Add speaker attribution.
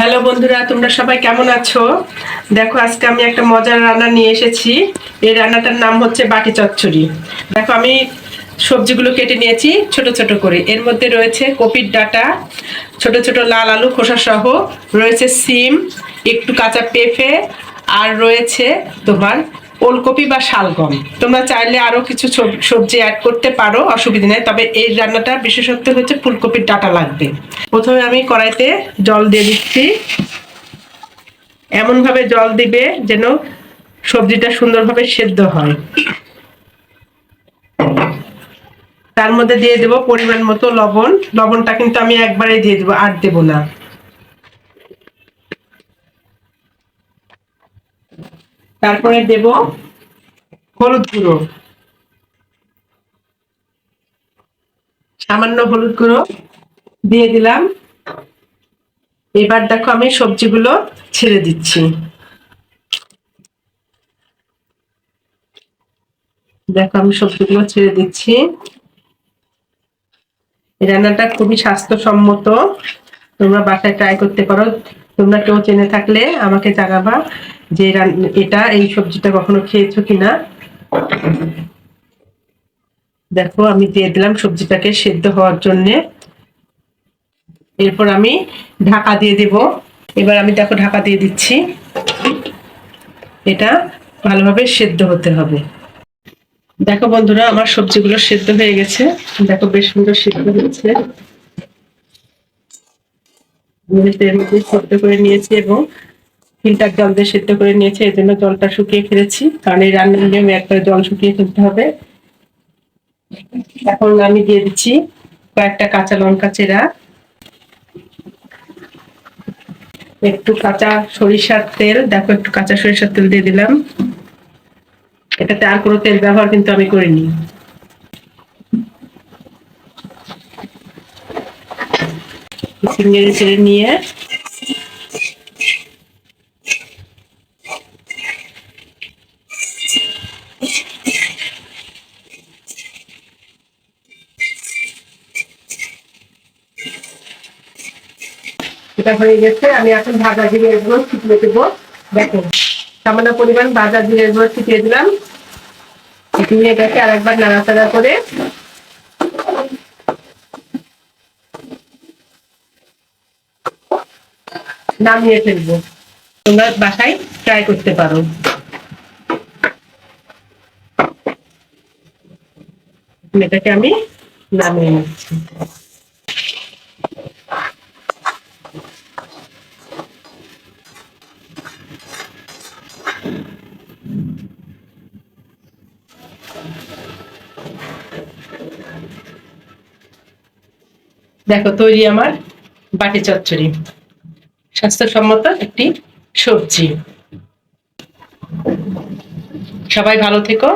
Speaker 1: Hello বন্ধুরা, তোমরা সবাই কেমন আছো? দেখো, আজকে আমি একটা মজার রান্না নিয়ে এসেছি। এই রান্নাটার নাম হচ্ছে বাটি চচ্চড়ি। দেখো, আমি সবজিগুলো কেটে নিয়েছি ছোট ছোট করে। এর মধ্যে রয়েছে কপির ডাটা, ছোট ছোট লাল আলু খোসা সহ, রয়েছে সিম, একটু কাঁচা পেঁপে, আর রয়েছে তোমার ওলকপি বা শালগম। তোমরা চাইলে আরও কিছু সব- সবজি অ্যাড করতে পারো, অসুবিধা নেই। তবে এই রান্নাটা বিশেষত্ব হচ্ছে ফুলকপির ডাটা লাগবে। প্রথমে আমি কড়াইতে জল দিয়ে দিচ্ছি। এমনভাবে জল দিবে যেন সবজিটা সুন্দরভাবে সেদ্ধ হয়। তার মধ্যে দিয়ে দেবো পরিমাণ মতো লবণ। লবণটা কিন্তু আমি একবারে দিয়ে দেবো, আর দেবো না। তারপরে দেব হলুদ গুঁড়ো। সামান্য হলুদ গুঁড়ো দিয়ে দিলাম। এবার দেখো আমি সবজিগুলো ছেড়ে দিচ্ছি। দেখো আমি সবজিগুলো ছেড়ে দিচ্ছি। রান্নাটা খুবই স্বাস্থ্যসম্মত। তোমরা বাসায় ট্রাই করতে পারো। তোমরা কেউ চেনে থাকলে আমাকে জানাবা। যে এটা, এই সবজিটা কখনো খেয়েছো কিনা? দেখো, আমি দিয়ে দিলাম সবজিটাকে সেদ্ধ হওয়ার জন্যে। এরপর আমি ঢাকা দিয়ে দেব। এবার আমি দেখো ঢাকা দিয়ে দিচ্ছি। এটা ভালোভাবে সেদ্ধ হতে হবে। দেখো বন্ধুরা, আমার সবজিগুলো সেদ্ধ হয়ে গেছে। দেখো বেশ সুন্দর সেদ্ধ হয়েছে। তেল মধ্যে সেদ্ধ করে নিয়েছি এবং ফিল্টার জল দিয়ে সেদ্ধ করে নিয়েছি এই জন্য জলটা শুকিয়ে ফেলেছি। কারণ এই রান্নার নিয়মে একবার জল শুকিয়ে ফেলতে হবে। এখন আমি দিয়ে দিচ্ছি কয়েকটা কাঁচা লঙ্কা চেরা। একটু কাঁচা সরিষার তেল, দেখো একটু কাঁচা সরিষার তেল দিয়ে দিলাম। এটাতে আর কোনো তেল ব্যবহার কিন্তু আমি করিনি। নিয়ে এটা হয়ে গেছে। আমি এখন ভাজা জিরে এগুলো ছিটিয়ে দেবো। দেখো, সামান্য পরিমাণ ভাজা জিরে এগুলো ছিটিয়ে দিলাম। দিয়ে গেছে আর একবার নাড়াচাড়া করে। নামিয়ে ফেলব। তোমরা বাসায় ট্রাই করতে পারো। এটাকে আমি নামিয়ে নিচ্ছি। দেখো তৈরি আমার বাটি চচ্চড়ি। স্বাস্থ্যসম্মত একটি সবজি। সবাই ভালো থেকো।